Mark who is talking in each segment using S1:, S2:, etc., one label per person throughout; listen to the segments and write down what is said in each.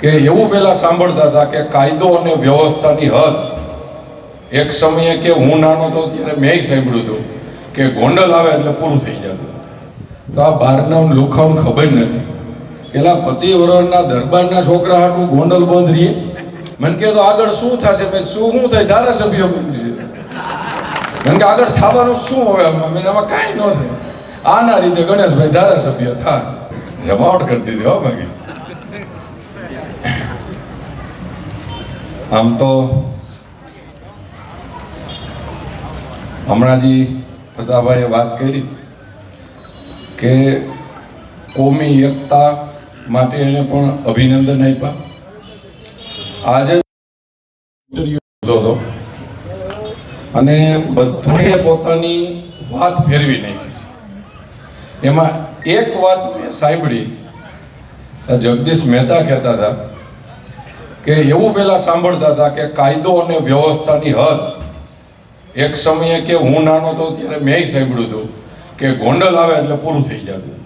S1: કે એવું પેલા સાંભળતા હતા કે કાયદો અને વ્યવસ્થાની હદ. એક સમયે કે હું નાનો હતો ત્યારે મેં સાંભળ્યું હતું કે ગોંડલ આવે એટલે પૂરું થઈ જતું. તો આ બહારના લુખાઓને ખબર નથી. પેલા પતિ વરણના દરબારના છોકરા હાટું ગોંડલ બંધ રહીએ. મને કે તો આગળ શું થશે? મેં શું શું થાય? ધારાસભ્ય બનશે મને કે આગળ થવાનું શું હવે આમાં? મેં આમાં કાંઈ ન થાય. આના રીતે ગણેશભાઈ ધારાસભ્ય થાય. જમાવટ કરી દીધી હો બાકી આમ તો હમણાં જી ફતાભાઈએ વાત કરી કે કોમી એકતા માટે એને પણ અભિનંદન આપ્યા. આજે અને બધાએ પોતાની વાત ફેરવી નાખી એમાં એક વાત મેં સાંભળી જગદીશ મહેતા કહેતા હતા કે એવું પેલા સાંભળતા હતા કે કાયદો અને વ્યવસ્થાની હદ. એક સમયે કે હું નાનો હતો ત્યારે મેં સાંભળ્યું હતું કે ગોંડલ આવે એટલે પૂરું થઈ જતું.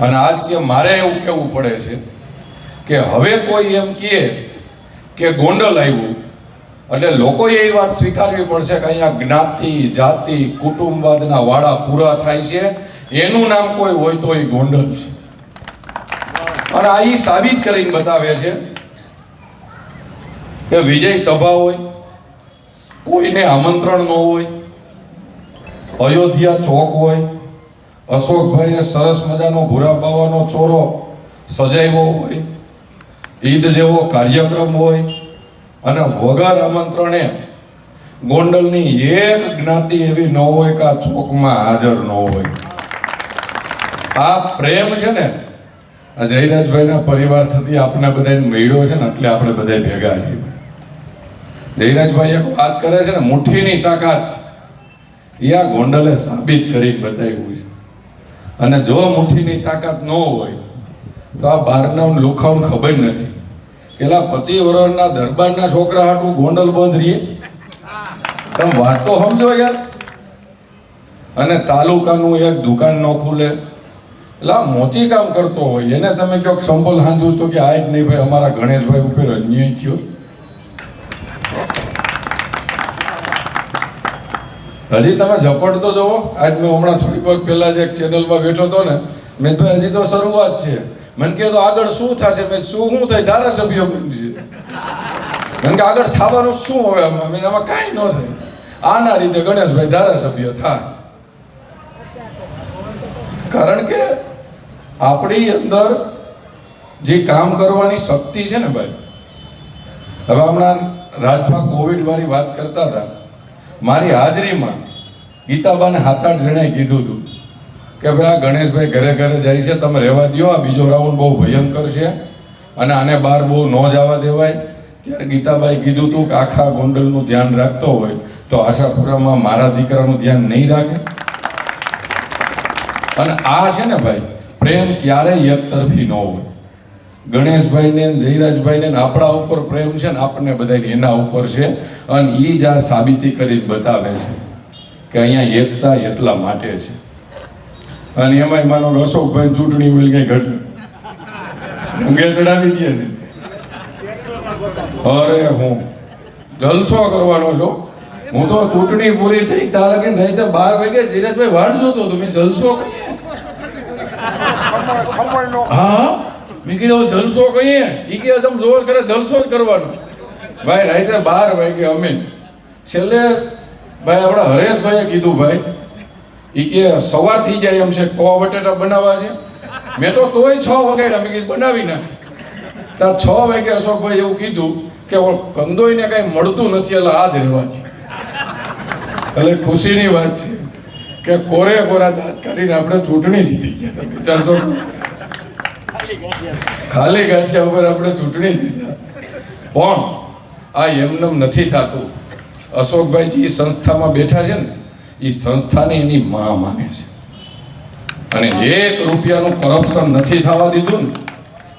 S1: અને આજ કે મારે એવું કહેવું પડે છે કે હવે કોઈ એમ કહે કે ગોંડલ આવ્યું, એટલે લોકોએ એ વાત સ્વીકારવી પડશે કે અહીંયા જ્ઞાતિ, જાતિ, કુટુંબવાદના વાડા પૂરા થાય છે. એનું નામ કોઈ હોય તો એ ગોંડલ છે. અને આ ઈ સાબિત કરીને બતાવે છે કે વિજય સભા હોય, કોઈને આમંત્રણ ન હોય, અયોધ્યા ચોક હોય, અશોકભાઈએ સરસ મજાનો ભૂરા બાવાનો ચોરો સજાવ્યો હોય, ઈદ જેવો કાર્યક્રમ હોય, અને વગર આમંત્રણે ગોંડલની એક જ્ઞાતિ એવી ન હોય કે આ ચોકમાં હાજર ન હોય. આ પ્રેમ છે ને, આ જયરાજભાઈના પરિવાર થતી આપણે બધાને મળ્યો છે ને, એટલે આપણે બધા ભેગા છીએ. જયરાજભાઈ એક વાત કરે છે ને, મુઠ્ઠીની તાકાત. એ આ ગોંડલે સાબિત કરી બતાવ્યું છે. અને જો મુઠ્ઠીની તાકાત ન હોય, તો આ બહારના લુખાઓને ખબર નથી. પેલા પતિ વરણના દરબારના છોકરા હાટું ગોંડલ બંધ રહીએ. તમે વાત તો સમજો યાર. અને તાલુકાનું એક દુકાન ન ખુલે. એટલે આ મોચી કામ કરતો હોય, એને તમે કહો સંભલ હાંધુસ તો કે આ જ નહીં ભાઈ, અમારા ગણેશભાઈ ઉપર અન્યાય થયો. હજી તમે ઝપટ તો આજ મેં હમણાં થોડીક વખત પહેલા જ એક ચેનલમાં બેઠો હતો ને. મેં તો હજી તો શરૂઆત છે. મને કહે, તો આગળ શું થશે? મેં શું શું થાય? ધારાસભ્ય બનશે કારણ કે આગળ થવાનું શું હવે આમાં? મેં આમાં કાંઈ ન થાય. આના રીતે ગણેશભાઈ ધારાસભ્ય થાય કારણ કે આપણી અંદર જે કામ કરવાની શક્તિ છે ને ભાઈ. હવે હમણાં રાજભા કોવિડ વાળી વાત કરતા હતા. મારી હાજરીમાં ગીતાબાને હાથ આઠ જણાએ કીધું હતું કે ભાઈ આ ગણેશભાઈ ઘરે ઘરે જાય છે, તમે રહેવા દ્યો, આ બીજો રાઉન્ડ બહુ ભયંકર છે. અને આને બહાર બહુ ન જવા દેવાય. ત્યારે ગીતાબાઈ કીધું હતું કે આખા ગોંડલનું ધ્યાન રાખતો હોય તો આશાપુરામાં મારા દીકરાનું ધ્યાન નહીં રાખે. અને આ છે ને ભાઈ, પ્રેમ ક્યારેય એકતરફી ન હોય. ગણેશભાઈને જયરાજભાઈને આપણા ઉપર પ્રેમ છે ને આપણને બધાને એના ઉપર છે. અને એ જ આ સાબિતી કરીને બતાવે છે કે અહીંયા એકતા એટલા માટે છે. અને એમાંય માનો કે અશોકભાઈ ચૂંટણી હોય કઈ ઘટ ઊંઘે ચડાવી દે ને. અરે હું જલસો કરવાનો છો. હું તો ચૂંટણી પૂરી થઈ તારા કે નહીં તો બાર વાગે ધીરજભાઈ વાંચશો તો તમે જલસો હા મેં કીધું જલસો કહીએ ઈ કે તમે જોર કરે જલસો જ કરવાનો. ભાઈ, રાતે બાર વાગે અમે છેલ્લે ભાઈ આપણા હરેશભાઈએ કીધું, ભાઈ એ કે સવાર થઈ જાય એમ છે પૌવા બટેટા બનાવવા છે. મેં તો તોય છ વગાડ્યા, મેં કીધું, બનાવી નાખે. ત્યાં છ વાગે અશોકભાઈ એવું કીધું કે કંદોઈને કાંઈ મળતું નથી, એટલે આ જ છે. એટલે ખુશીની વાત છે કે કોરે કોરા દાંત કાઢીને આપણે ચૂંટણી જીતી ગયા વિચાર તો ખાલી ગાંઠિયા ઉપર આપણે ચૂંટણી જીત્યા. પણ આ એમનેમ નથી થતું. અશોકભાઈ જે સંસ્થામાં બેઠા છે ને એ સંસ્થાને એની માં માને છે. અને એક રૂપિયાનું કરપ્શન નથી થવા દીધું ને,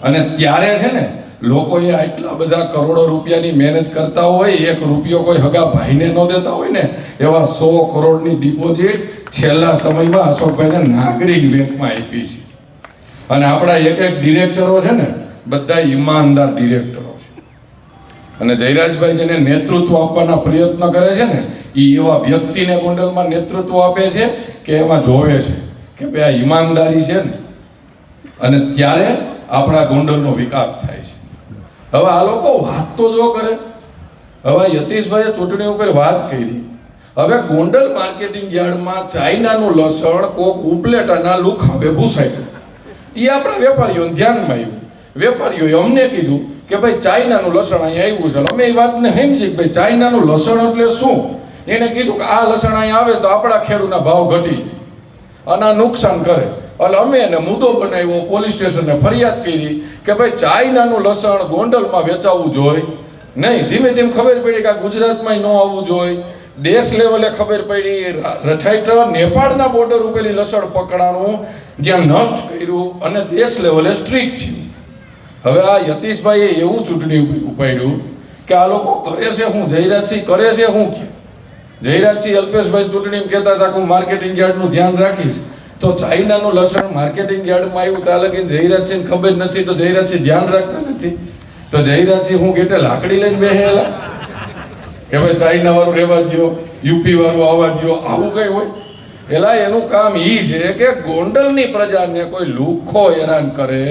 S1: અને ત્યારે છે ને, લોકોએ આટલા બધા કરોડો રૂપિયાની મહેનત કરતા હોય, એક રૂપિયો કોઈ હગા ભાઈને ન દેતા હોય ને, એવા સો કરોડની ડિપોઝિટ છેલ્લા સમયમાં અશોકભાઈને નાગરિક બેંકમાં આપી છે. અને આપણા એક એક ડિરેક્ટરો છે ને, બધા ઈમાનદાર ડિરેક્ટરો અને જયરાજભાઈ જેને નેતૃત્વ આપવાના પ્રયત્ન કરે છે ને એ એવા વ્યક્તિને ગોંડલમાં નેતૃત્વ આપે છે કે એમાં જોવે છે કે ભાઈ આ ઈમાનદારી છે ને. અને ત્યારે આપણા ગોંડલનો વિકાસ થાય છે. હવે આ લોકો વાત તો જો કરે. હવે યતીશભાઈએ ચૂંટણી ઉપર વાત કરી. હવે ગોંડલ માર્કેટિંગ યાર્ડમાં ચાઇનાનું લસણ, કોક ઉપલેટાના લુખાવે ભૂસાયું એ આપણા વેપારીઓને ધ્યાનમાં આવ્યું. વેપારીઓએ અમને કીધું કે ભાઈ ચાઇનાનું લસણ અહીંયા આવ્યું છે. અમે એ વાતને સમજી કે ભાઈ ચાઇનાનું લસણ એટલે શું? એને કીધું કે આ લસણ અહીંયા આવે તો આપણા ખેડૂતના ભાવ ઘટી અને આ નુકસાન કરે. એટલે અમે એને મુદ્દો બનાવ્યો, પોલીસ સ્ટેશને ફરિયાદ કરી કે ભાઈ ચાઇનાનું લસણ ગોંડલમાં વેચાવવું જોઈએ નહીં, ધીમે ધીમે ખબર પડી કે આ ગુજરાતમાં ન આવવું જોઈએ દેશ લેવલે ખબર પડી રઠાઈટર નેપાળના બોર્ડર ઉપેલી લસણ પકડાણું, જ્યાં નષ્ટ કર્યું અને દેશ લેવલે સ્ટ્રીક થયું. હવે આ યતીશભાઈએ એવું ચૂંટણી ઉપાડ્યું કે આ લોકો કરે છે હું જયરાજસિંહ કરે છે હું કે? જયરાજસિંહ અલ્પેશભાઈ ચૂંટણીમાં કહેતા હતા કે હું માર્કેટિંગ યાર્ડનું ધ્યાન રાખીશ. તો ચાઇનાનું લસણ માર્કેટિંગ યાર્ડમાં આવ્યું ત્યાં લગીને જયરાજસિંહ ખબર નથી, તો જયરાજસિંહ ધ્યાન રાખતા નથી. તો જયરાજસિંહ હું કેટલે લાકડી લઈને બેહેલા? કે ભાઈ ચાઇના વાળું રહેવા દો યુપી વાળું આવવા દો આવું કઈ હોય? એલા એનું કામ એ છે કે ગોંડલની પ્રજાને કોઈ લુખ્ખો હેરાન કરે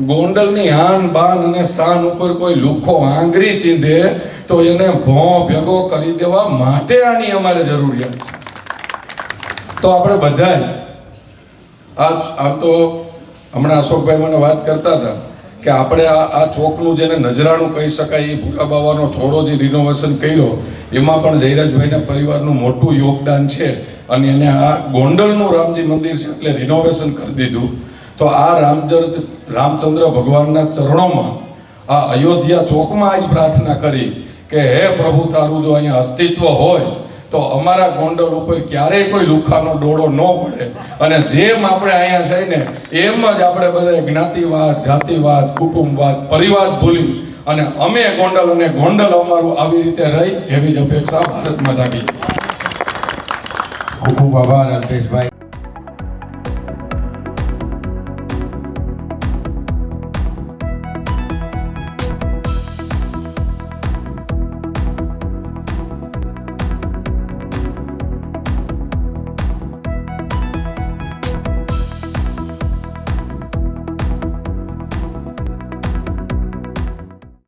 S1: ગોંડલની આન બાન અને શાન ઉપર કોઈ લુખ્ખો આંગરી ચીંધે, તો એને ભો ભેગો કરી દેવા માટે આની અમારે જરૂરિયાત છે. તો આપણે બધા આ આમ તો હમણાં અશોકભાઈ મને વાત કરતા હતા કે આપણે આ આ ચોકનું જેને નજરાણું કહી શકાય એ ભૂરા બાવાનો છોડો જે રિનોવેશન કર્યો, એમાં પણ જયરાજભાઈના પરિવારનું મોટું યોગદાન છે અને એને આ ગોંડલનું રામજી મંદિર છે એટલે રિનોવેશન કરી દીધું. તો આ રામચંદ્ર રામચંદ્ર ભગવાનના ચરણોમાં આ અયોધ્યા ચોકમાં જ પ્રાર્થના કરી કે, હે પ્રભુ, તારું જો અહીંયા અસ્તિત્વ હોય, તો અમારા ગોંડલ ઉપર ક્યારેય કોઈ લુખાનો ડોળો ન પડે. અને જેમ આપણે અહીંયા છે ને એમ જ આપણે બધા જ્ઞાતિવાદ, જાતિવાદ, કુટુંબવાદ પરિવાર ભૂલી અને અમે ગોંડલ અને ગોંડલ અમારું આવી રીતે રહી એવી જ અપેક્ષા ભારતમાં કી
S2: ખૂબ ખૂબ આભાર, અલ્પેશભાઈ.